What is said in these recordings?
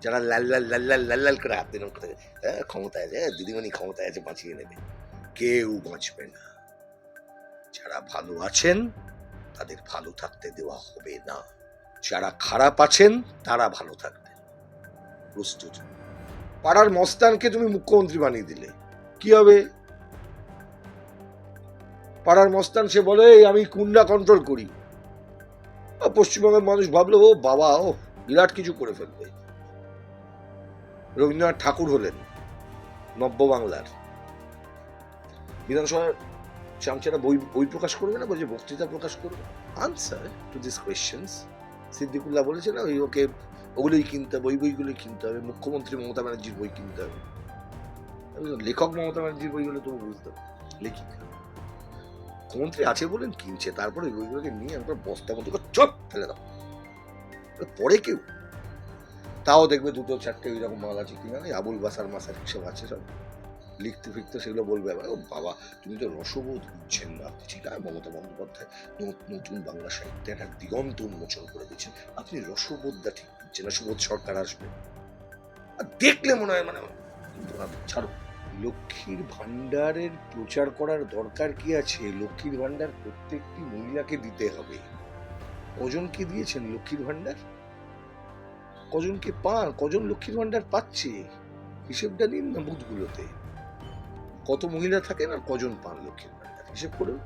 যারা লাল লাল লাল লাল লাল লাল করে হাত করে হ্যাঁ ক্ষমতায় আছে হ্যাঁ, দিদিমণি ক্ষমতায় আছে বাঁচিয়ে নেবে। কেউ বাঁচবে না। যারা ভালো আছেন তাদের ভালো থাকতে দেওয়া হবে না। যারা খারাপ আছেন তারা ভালো থাকবে প্রস্তুত। পাড়ার মস্তানকে তুমি মুখ্যমন্ত্রী বানিয়ে দিলে। কি হবে? পাড়ার মস্তান সে বলে আমি কুন্ডা কন্ট্রোল করি। পশ্চিমবঙ্গের মানুষ ভাবলো ও বাবা ও বিরাট কিছু করে ফেলবে। রবীন্দ্রনাথ ঠাকুর হলেন, নব্য বাংলার। বিধানসভার চামচারা বই বই প্রকাশ করবে না? বলছে, বক্তৃতা প্রকাশ করবে? Answer to this questions Siddiqullah বলেছে না ওই ওকে, ওগুলোই কিনতে হবে, ওই বইগুলোই কিনতে হবে, মুখ্যমন্ত্রী মমতা ব্যানার্জির বই কিনতে হবে। লেখক মমতা ব্যানার্জির বইগুলো তুমি বুঝতে লেখিকা মুখ্যমন্ত্রী আছে বলেন, কিনছে, তারপরে ওই বইগুলোকে নিয়ে একবার বস্তা মতো চপ ফেলে দাও। পরে কেউ তাও দেখবে দুটো চারটে ওই রকম মাল আছে কিনা আবুল বাসার মাসার সব আছে সব। লিখতে ফিখতে সেগুলো বলবে আবার, ও বাবা, তুমি তো রসবোধ বুঝছেন না। ঠিক আছে মমতা বন্দ্যোপাধ্যায় নতুন বাংলা সাহিত্যে একটা দিগন্ত উন্মোচন করে দিচ্ছেন আপনি রসবোধটা ঠিক বুঝছেন না, সুবোধ সরকার আসবে। আর দেখলে মনে হয় মানে ছাড়ো। লক্ষ্মীর ভাণ্ডারের প্রচার করার দরকার কি আছে? লক্ষ্মীর ভান্ডার প্রত্যেকটি মহিলাকে দিতে হবে। কজনকে দিয়েছেন লক্ষ্মীর ভান্ডার কজনকে পান, কজন লক্ষ্মীর ভান্ডার পাচ্ছে? হিসেবটা নিন না বুথগুলোতে। কত মহিলা থাকেন আর কজন পান লক্ষ্মীর ভান্ডার হিসেব করুন।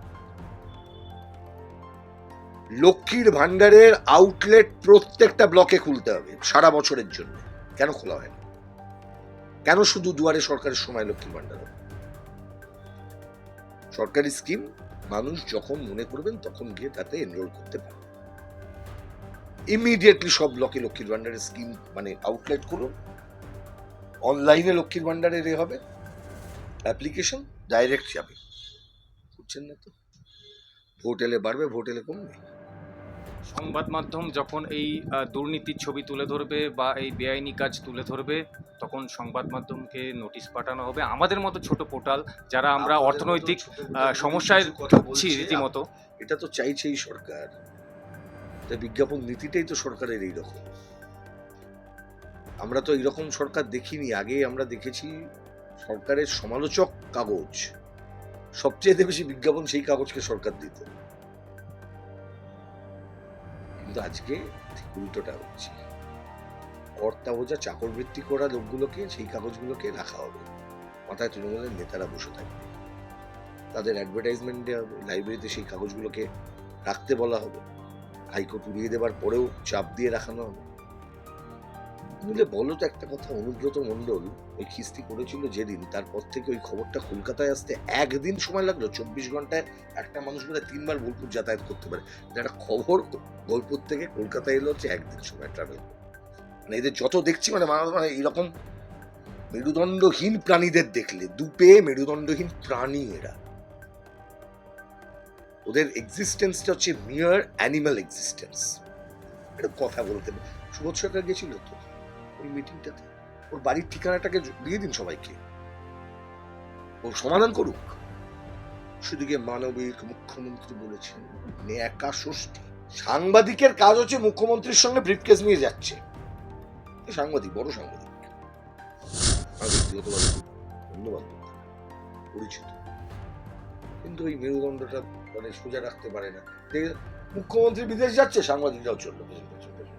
লক্ষ্মীর ভান্ডারের আউটলেট প্রত্যেকটা ব্লকে খুলতে হবে, সারা বছরের জন্য। কেন খোলা হয় না? কেন শুধু দুয়ারে সরকারের সময় লক্ষ্মীর ভান্ডার হবে? সরকারি স্কিম মানুষ যখন মনে করবেন, তখন গিয়ে তাতে এনরোল করতে পারবে। ইমিডিয়েটলি সব ব্লকে লক্ষ্মীর ভান্ডারের স্কিম মানে আউটলেট করুন। অনলাইনে লক্ষ্মীর ভান্ডারের এ হবে। অ্যাপ্লিকেশন ডাইরেক্ট যাবে। বুঝছেন না তো? ভোট এলে বাড়বে ভোট এলে কমবে। সংবাদ মাধ্যম যখন এই দুর্নীতির ছবি তুলে ধরবে বা এই বেআইনি কাজ তুলে ধরবে তখন সংবাদ মাধ্যমকে নোটিশ পাঠানো হবে। আমাদের মতো ছোট পোর্টাল যারা আমরা অর্থনৈতিক সমস্যায় কথা ভুগছি রীতিমতো। এটা তো চাইছেই সরকার। তা বিজ্ঞাপন নীতিটাই তো সরকারের এই রকম আমরা তো এইরকম সরকার দেখিনি, আগে আমরা দেখেছি সরকারের সমালোচক কাগজ, সবচেয়ে বেশি বিজ্ঞাপন সেই কাগজকে সরকার দিত। কিন্তু আজকে উল্টোটা হচ্ছে। কর্তা বোঝা চাকর বৃত্তি করা লোকগুলোকে সেই কাগজগুলোকে রাখা হবে। মাথায় তৃণমূলের নেতারা বসে থাকবে। তাদের অ্যাডভার্টাইজমেন্ট দেওয়া হবে লাইব্রেরিতে সেই কাগজগুলোকে রাখতে বলা হবে। হাইকোর্ট উড়িয়ে দেবার পরেও চাপ দিয়ে রাখানো হবে। বুঝলে বলো তো একটা কথা, অনুব্রত মণ্ডল ওই খিস্তি করেছিল যেদিন, তারপর থেকে ওই খবরটা কলকাতায় আসতে একদিন সময় লাগল, চব্বিশ ঘন্টায় একটা মানুষ বোধ তিনবার বোলপুর যাতায়াত করতে পারে। একটা খবর বোলপুর থেকে কলকাতায় এলো হচ্ছে একদিন সময় ট্রাভেল মানে এদের যত দেখছি মানে মানে মানে এরকম মেরুদণ্ডহীন প্রাণীদের দেখলে, দুপে মেরুদণ্ডহীন প্রাণী এরা। ওদের এক্সিস্টেন্সটা হচ্ছে মিয়ার অ্যানিমাল এক্সিস্টেন্স এটা কথা বলতে। সুবোধ সরকার গেছিল তো? ওই মিটিংটাতে ওর বাড়ির ঠিকানাটাকে দিয়ে দিন সবাইকে। ও সমাধান করুক। শুধু গিয়ে মানবিক মুখ্যমন্ত্রী বলেছেন একা ষষ্ঠী। সাংবাদিকের কাজ হচ্ছে মুখ্যমন্ত্রীর সঙ্গে ব্রিফকেস নিয়ে যাচ্ছে। সাংবাদিক, বড় সাংবাদিক। ব্যক্তিগতভাবে ধন্যবাদ। পরিচিত। কিন্তু ওই মেরুদণ্ডটা মানে সোজা রাখতে পারে না। মুখ্যমন্ত্রী বিদেশ যাচ্ছে সাংবাদিকরাও চলল।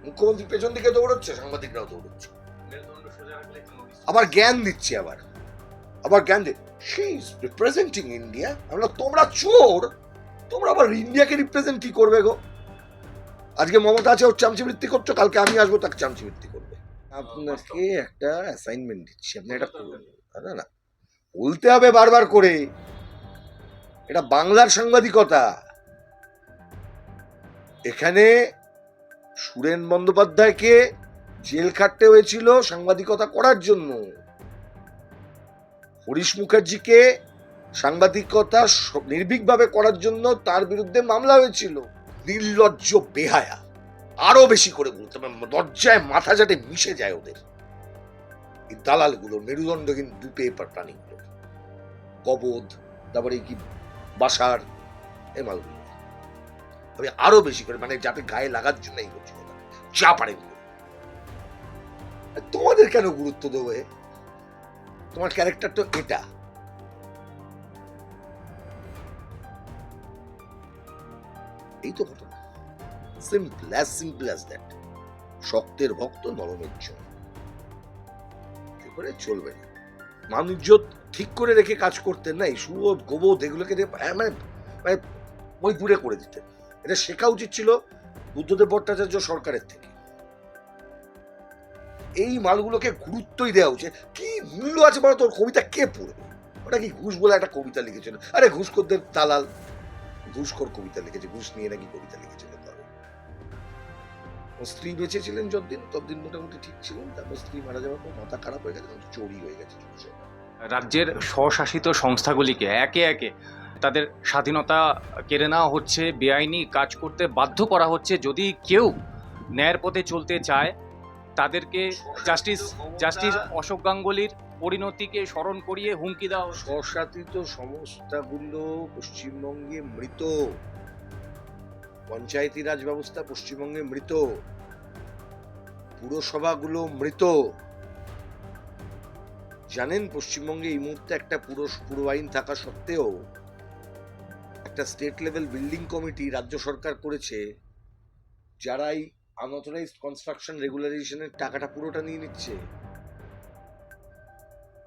মুখ্যমন্ত্রী পেছন দিকে দৌড়চ্ছে সাংবাদিকরাও দৌড়চ্ছে। আবার জ্ঞান দিচ্ছে আবার। আবার জ্ঞান দে শি ইজ রিপ্রেজেন্টিং ইন্ডিয়া আমরা তোমরা চোর তোমরা আবার ইন্ডিয়াকে রিপ্রেজেন্ট কি করবে গো? আজকে মমতা আছে ওর চামচিবৃত্তি করছ কালকে আমি আসব তাকে চামচিবৃত্তি করবে। আপনাকে একটা অ্যাসাইনমেন্ট দিচ্ছি? আপনি এটা করবেন না না বলতে হবে বারবার করে। এটা বাংলার সাংবাদিকতা। এখানে সুরেন বন্দ্যোপাধ্যায়কে জেল খাটতে হয়েছিল সাংবাদিকতা করার জন্য। হরিশ মুখার্জিকে সাংবাদিকতা নির্ভীকভাবে করার জন্য তার বিরুদ্ধে মামলা হয়েছিল। নির্লজ্জ বেহায়া। আরও বেশি করে বলতে লজ্জায় মাথা যাতে মিশে যায় ওদের। এই দালালগুলো, মেরুদণ্ডহীন দুপে প্রাণীগুলো কবদ, তারপরে কি বাসার এই মালগুলো। আমি আরও বেশি করে মানে যাতে গায়ে লাগার জন্য এই করছি। যা পারে তোমাদের কেন গুরুত্ব দেবো তোমার ক্যারেক্টার তো এটা। এই তো ঘটনা। Simple as simple as that শক্তের ভক্ত নরমের জন্য করে চলবে না? মানুষ ঠিক করে রেখে কাজ করতেন না এই সুবোধ গোবোধ এগুলোকে হ্যাঁ, মানে মানে বই পুড়ে করে দিতেন। এটা শেখা উচিত ছিল বুদ্ধদেব ভট্টাচার্য সরকারের থেকে। এই মালগুলোকে গুরুত্বই দেওয়া উচিত। কি মূল্য আছে বলো তোর কবিতা কে পড়বে? ওটা কি ঘুষ বলে একটা কবিতা লিখেছিল? আরে ঘুষখোরদের দালাল। ঘুষখোর কবিতা লিখেছে ঘুষ নিয়ে নাকি কবিতা লিখেছিল তাও। স্ত্রী বেঁচে ছিলেন যতদিন ততদিন মোটামুটি ঠিক ছিলেন। তারপর স্ত্রী মারা যাওয়ার পর মাথা খারাপ হয়ে গেছে চোরই হয়ে গেছে। রাজ্যের স্বশাসিত সংস্থাগুলিকে একে একে তাদের স্বাধীনতা কেড়ে নেওয়া হচ্ছে, বেআইনি কাজ করতে বাধ্য করা হচ্ছে। যদি কেউ ন্যায়ের পথে চলতে চায়, তাদেরকে জাস্টিস জাস্টিস অশোক গাঙ্গুলির পরিণতিকে স্মরণ করিয়ে হুমকি দেওয়া স্বশাসিত সংস্থাগুলো পশ্চিমবঙ্গে মৃত। পঞ্চায়েতি রাজ ব্যবস্থা পশ্চিমবঙ্গে মৃত। পুরসভাগুলো মৃত। জানেন, পশ্চিমবঙ্গে এই মুহূর্তে একটা পুরো পুরো আইন থাকা সত্ত্বেও একটা স্টেট লেভেল বিল্ডিং কমিটি রাজ্য সরকার করেছে যারা এই কনস্ট্রাকশন রেগুলারাইজেশনের টাকাটা পুরোটা নিয়ে নিচ্ছে।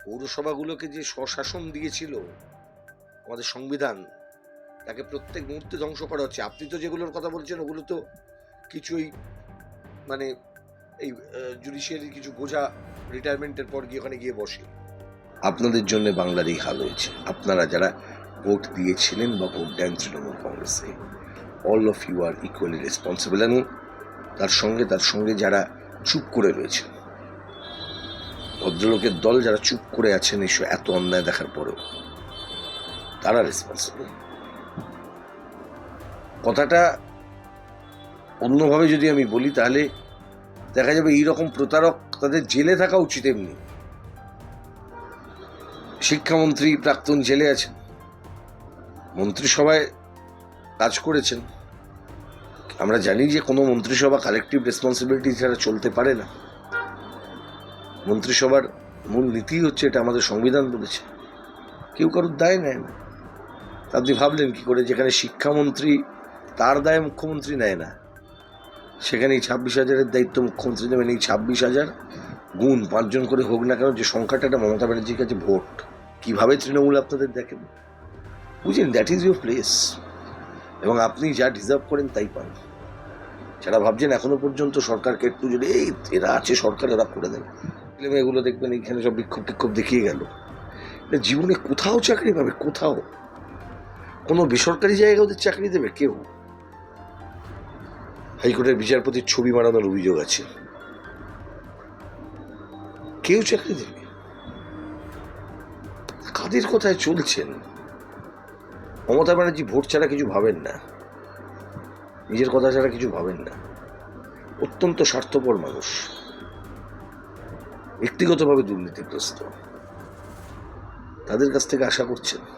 পৌরসভাগুলোকে যে স্বশাসন দিয়েছিল, আমাদের সংবিধান, তাকে প্রত্যেক মুহূর্তে ধ্বংস করা হচ্ছে। আপনি তো যেগুলোর কথা বলছেন, ওগুলো তো কিছুই মানে এই জুডিশিয়ারি কিছু বোঝা রিটায়ারমেন্টের পর গিয়ে ওখানে গিয়ে বসে। আপনাদের জন্য বাংলার এই হাল হয়েছে। আপনারা যারা ভোট দিয়েছিলেন বা ভোট দেন তৃণমূল কংগ্রেসে all of you are equally responsible এবং তার সঙ্গে তার সঙ্গে যারা চুপ করে রয়েছে, ভদ্রলোকের দল যারা চুপ করে আছেন এসব এত অন্যায় দেখার পরেও, তারা রেসপন্সিবল কথাটা অন্যভাবে যদি আমি বলি, তাহলে দেখা যাবে এইরকম প্রতারক তাদের জেলে থাকা উচিত এমনি। শিক্ষামন্ত্রী প্রাক্তন জেলে আছেন। মন্ত্রিসভায় কাজ করেছেন। আমরা জানি যে কোনো মন্ত্রিসভা কালেকটিভ রেসপন্সিবিলিটি ছাড়া চলতে পারে না। মন্ত্রিসভার মূল নীতি হচ্ছে এটা আমাদের সংবিধান বলেছে। কেউ কারোর দায় নেয় না। আপনি ভাবলেন কি করে? যেখানে শিক্ষামন্ত্রী তার দায় মুখ্যমন্ত্রী নেয় না। সেখানে এই ছাব্বিশ হাজারের দায়িত্ব মুখ্যমন্ত্রী নেবেন। এই ছাব্বিশ হাজার গুণ পাঁচজন করে হোক না কেন, যে সংখ্যাটা একটা মমতা ব্যানার্জির কাছে ভোট। কীভাবে তৃণমূল আপনাদের দেখেন? বুঝলেন দ্যাট ইজ ইউর প্লেস এবং আপনি যা ডিজার্ভ করেন তাই পান। যারা ভাবছেন এখনও পর্যন্ত সরকারকে একটু যদি, এই এরা আছে সরকার, এরা করে দেবে মেয়েগুলো দেখবেন এইখানে সব বিক্ষোভ টিক্ষোভ দেখিয়ে গেল। জীবনে কোথাও চাকরি পাবে, কোথাও? কোনো বেসরকারি জায়গায় ওদের চাকরি দেবে? কেউ? হাইকোর্টের বিচারপতির ছবি বানানোর অভিযোগ আছে। কেউ চাকরি দেবে কাদের কথায় চলছেন? মমতা ব্যানার্জি ভোট ছাড়া কিছু ভাবেন না। নিজের কথা ছাড়া কিছু ভাবেন না। অত্যন্ত স্বার্থপর মানুষ। ব্যক্তিগতভাবে দুর্নীতিগ্রস্ত। তাদের কাছ থেকে আশা করছেন?